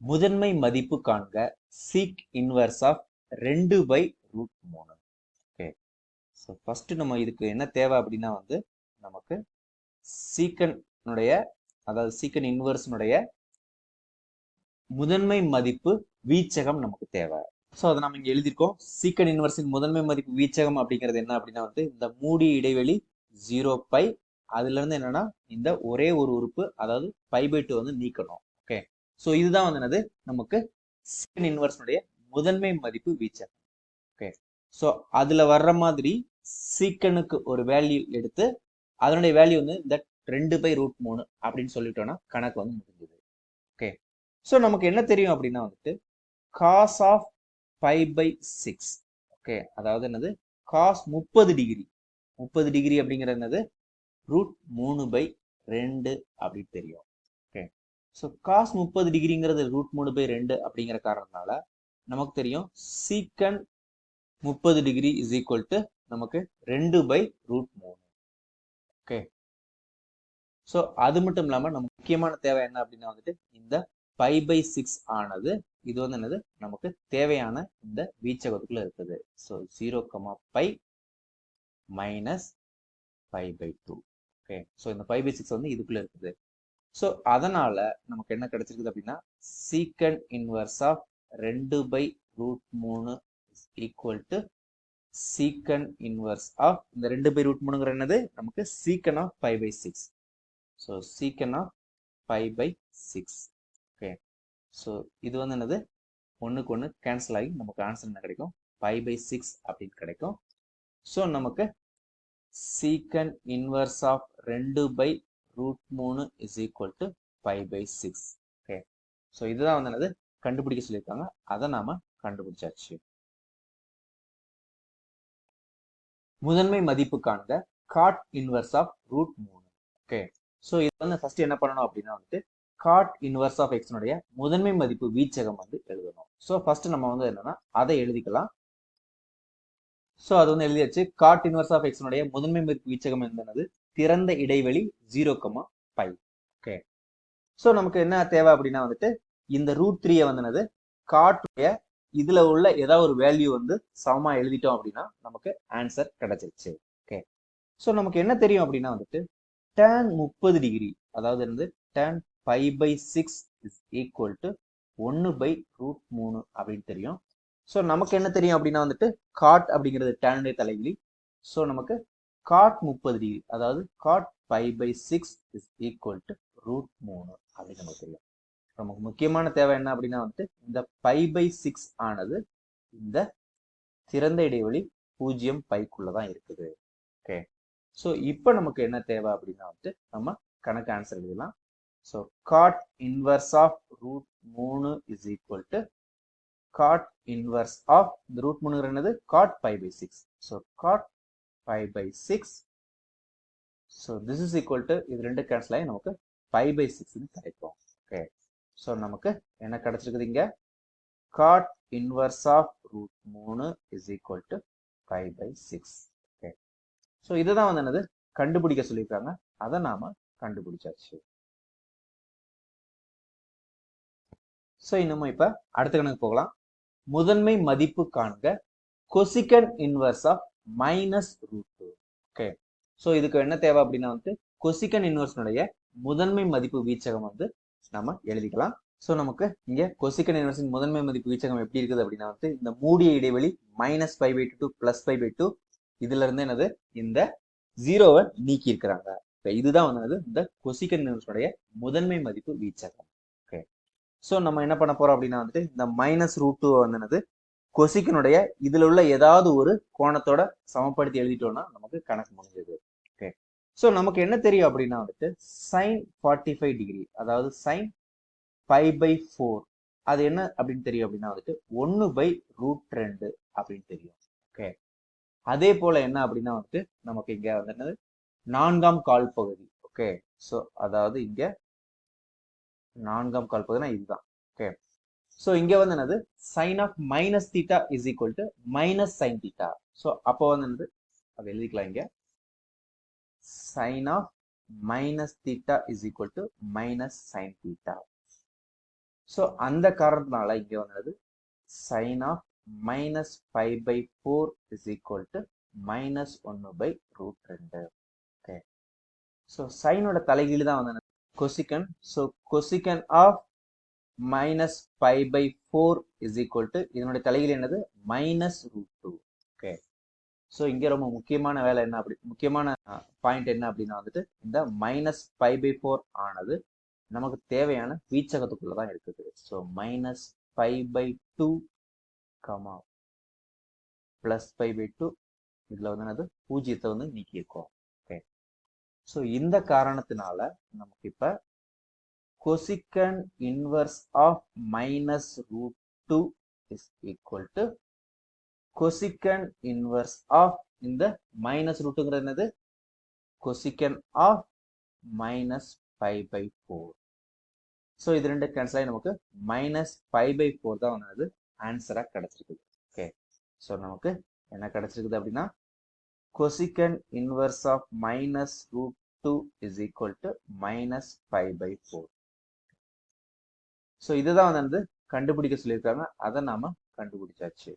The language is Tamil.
முதன்மை மதிப்பு காண்க. சீக் இன்வர்ஸ் ஆஃப் ரெண்டு பை ரூட் மூணு. ஓகே ஸோ ஃபஸ்ட்டு நம்ம இதுக்கு என்ன தேவை அப்படின்னா வந்து நமக்கு சீக்கனுடைய அதாவது சீக்கன் இன்வர்ஸ்னுடைய முதன்மை மதிப்பு வீச்சகம் நமக்கு தேவை. ஸோ அதை நம்ம இங்கே எழுதியிருக்கோம். சீக்கன் இன்வர்ஸின் முதன்மை மதிப்பு வீச்சகம் அப்படிங்கிறது என்ன அப்படின்னா வந்து இந்த மூடி இடைவெளி ஜீரோ பை அதுலேருந்து என்னென்னா என்னன்னா இந்த ஒரே ஒரு உறுப்பு அதாவது பை பை டூ வந்து நீக்கணும். ஸோ இதுதான் வந்து என்னது? நமக்கு சீக்கன் இன்வர்ஸ்னுடைய முதன்மை மதிப்பு வீச்சர். ஓகே ஸோ அதுல வர்ற மாதிரி சீக்கனுக்கு ஒரு வேல்யூ எடுத்து அதனுடைய வேல்யூ வந்து இந்த ரெண்டு பை ரூட் மூணு அப்படின்னு சொல்லிட்டோம்னா கணக்கு வந்து முடிஞ்சது. ஓகே ஸோ நமக்கு என்ன தெரியும் அப்படின்னா வந்துட்டு cos of five pi six okay அதாவது என்னது? காஸ் முப்பது டிகிரி முப்பது டிகிரி அப்படிங்கிறது என்னது? ரூட் மூணு பை ரெண்டு அப்படின்னு தெரியும். ஸோ காஸ் முப்பது டிகிரிங்கிறது ரூட் மூணு பை ரெண்டு அப்படிங்கிற காரணத்தினால நமக்கு தெரியும் சீக்கன் முப்பது டிகிரி இஸ் ஈக்குவல் டு நமக்கு ரெண்டு பை ரூட் மூணு. ஓகே ஸோ அது மட்டும் இல்லாமல் நம்ம முக்கியமான தேவை என்ன அப்படின்னா வந்துட்டு இந்த பை பை சிக்ஸ் ஆனது இது வந்து என்னது? நமக்கு தேவையான இந்த வீச்சகத்துக்குள்ள இருக்குது. So zero comma pi minus pi by two okay so இந்த பை பை சிக்ஸ் வந்து இதுக்குள்ள இருக்குது. ஸோ அதனால நமக்கு என்ன கிடைச்சிருக்குது அப்படின்னா சீக்கன் இன்வர்ஸ் ஆஃப் ரெண்டு பை ரூட் மூணு equal to secant inverse of இந்த ரெண்டு பை ரூட் மூணுங்கிற என்னது? நமக்கு secant of five pi six so secant of five pi six okay so இது வந்து என்னது? ஒன்றுக்கு ஒன்று கேன்சல் ஆகி நமக்கு ஆன்சர் என்ன கிடைக்கும்? ஃபைவ் பை சிக்ஸ் அப்படின்னு கிடைக்கும். ஸோ நமக்கு சீக்கன் இன்வர்ஸ் ஆஃப் ரெண்டு பை ரூட் மூணு is equal to five pi six okay so இதுதான் வந்து என்னது? கண்டுபிடிக்க சொல்லியிருக்காங்க. அதை நாம கண்டுபிடிச்சாச்சு. முதன்மை மதிப்பு காண்க காட் இன்வர்ஸ் ஆஃப் ரூட் மூணு. ஓகே ஸோ இது வந்து ஃபர்ஸ்ட் என்ன பண்ணணும் அப்படின்னா வந்துட்டு காட் இன்வர்ஸ் ஆஃப் எக்ஸ்னுடைய முதன்மை மதிப்பு வீச்சகம் வந்து எழுதணும். ஸோ ஃபர்ஸ்ட் நம்ம வந்து என்னன்னா அதை எழுதிக்கலாம். ஸோ அது வந்து எழுதியாச்சு. காட் இன்வர்ஸ் ஆஃப் எக்ஸ்னுடைய முதன்மை மதிப்பு வீச்சகம் என்னது? திறந்த இடைவெளி zero comma five okay so நமக்கு என்ன தேவை அப்படின்னா வந்துட்டு இந்த ரூட் த்ரீயை வந்துனது காட்டுடைய இதுல உள்ள ஏதாவது ஒரு வேல்யூ வந்து சமமா எழுதிட்டோம் அப்படின்னா நமக்கு ஆன்சர் கிடைச்சிருச்சு. ஓகே ஸோ நமக்கு என்ன தெரியும் அப்படின்னா வந்துட்டு டேன் முப்பது டிகிரி அதாவது வந்து tan five pi six is equal to ஒன்று பை ரூட் மூணு அப்படின்னு தெரியும். ஸோ நமக்கு என்ன தெரியும் அப்படின்னா வந்துட்டு காட் அப்படிங்கிறது டேனுடைய தலைவிலி. ஸோ நமக்கு காட் முப்பது டிகிரி அதாவது cot five pi six is equal to root மூணு அப்படின்னு நமக்கு தெரியும். நமக்கு முக்கியமான தேவை என்ன அப்படின்னா வந்துட்டு இந்த பை பை சிக்ஸ் ஆனது இந்த திறந்த இடைவெளி பூஜ்ஜியம் பைக்குள்ள தான் இருக்குது. ஓகே ஸோ இப்போ நமக்கு என்ன தேவை அப்படின்னா வந்துட்டு நம்ம கணக்கு ஆன்சர் எழுதலாம். So cot inverse of root மூணு is equal to cot inverse of இந்த ரூட் மூணுங்கிற என்னது? Cot five pi six so cot five pi six so this is equal to இது ரெண்டு கேன்சல் ஆகி நமக்கு ஃபைவ் பை சிக்ஸ்னு கிடைக்கும். ஓகே ஸோ நமக்கு என்ன கிடைச்சிருக்குது இங்க? காட் இன்வர்ஸ் ஆஃப் ரூட் மூணு is equal to five pi six okay so இதுதான் வந்து என்னது? கண்டுபிடிக்க சொல்லியிருக்காங்க. அதை நாம கண்டுபிடிச்சாச்சு. ஸோ இன்னமும் இப்போ அடுத்த கணக்கு போகலாம். முதன்மை மதிப்பு காண்க. Cosecant inverse of minus root two okay so இதுக்கு என்ன தேவை அப்படின்னா வந்து கொசிக்கன் இன்வர்ஸ்னுடைய முதன்மை மதிப்பு வீச்சகம் வந்து நம்ம எழுதிக்கலாம். ஸோ நமக்கு இங்கே கொசிக்கன் இன்வெர்ஸின் முதன்மை மதிப்பு வீச்சகம் எப்படி இருக்குது அப்படின்னா வந்து இந்த மூடிய இடைவெளி minus five pi two plus five pi two இதுல இருந்து என்னது? இந்த ஜீரோவை நீக்கி இருக்கிறாங்க இதுதான் வந்து இந்த கொசிக்கன் இன்வெர்ஸனுடைய முதன்மை மதிப்பு வீச்சகம். ஓகே ஸோ நம்ம என்ன பண்ண போறோம் அப்படின்னா வந்துட்டு இந்த மைனஸ் ரூட் டூ வந்து என்னது? கொசிக்கனுடைய இதுல உள்ள ஏதாவது ஒரு கோணத்தோட சமப்படுத்தி எழுதிட்டோம்னா நமக்கு கணக்கு முடிஞ்சது. ஓகே ஸோ நமக்கு என்ன தெரியும் அப்படின்னா வந்துட்டு சைன் ஃபார்ட்டி ஃபைவ் டிகிரி அதாவது சைன் ஃபைவ் பை ஃபோர் அது என்ன அப்படின்னு தெரியும் அப்படின்னா வந்துட்டு ஒன்று பை ரூட் ரெண்டு அப்படின்னு தெரியும். ஓகே அதே போல என்ன அப்படின்னா வந்துட்டு நமக்கு இங்க வந்து என்னது? நான்காம் கால் பகுதி. ஓகே ஸோ அதாவது இங்க நான்காம் கால் பகுதினா இதுதான். ஓகே ஸோ இங்கே வந்து என்னது? Sine of minus theta is equal to minus sine theta so அப்போ வந்து என்னது? அதை எழுதிக்கலாம் இங்க. Sine of minus theta is equal to minus sine theta so அந்த காரணத்தினால இங்கே வந்தது sine of minus five pi four is equal to minus ஒன்று பை ரூட் ரெண்டு ஓகே ஸோ சைனோட தலைகீழ் தான் வந்து cosecant so cosecant of minus five pi four is equal to இதனுடைய தலைகீழ் என்னது? Minus root two okay so இங்கே ரொம்ப முக்கியமான வேலை என்ன அப்படி முக்கியமான பாயிண்ட் என்ன அப்படின்னா வந்துட்டு இந்த மைனஸ் ஃபைவ் பை ஃபோர் ஆனது நமக்கு தேவையான வீச்சகத்துக்குள்ள தான் இருக்குது. So minus five pi two comma plus five pi two இதில் வந்து என்னது? பூஜ்ஜியத்தை வந்து நீக்கியிருக்கோம். ஓகே ஸோ இந்த காரணத்தினால நமக்கு இப்போ cosecant inverse of minus root two is equal to cosecant inverse of இந்த மைனஸ் ரூட்டுங்கிறது என்னது? Cosecant of minus five pi four so இது ரெண்டு கேன்சல் ஆகி நமக்கு மைனஸ் ஃபைவ் பை ஃபோர் தான் வந்து ஆன்சராக கிடச்சிருக்குது. ஓகே ஸோ நமக்கு என்ன கிடச்சிருக்குது அப்படின்னா cosecant inverse of minus root two is equal to minus five pi four so இதுதான் வந்து கண்டுபிடிக்க சொல்லியிருக்காங்க. அதை நாம கண்டுபிடிச்சாச்சு.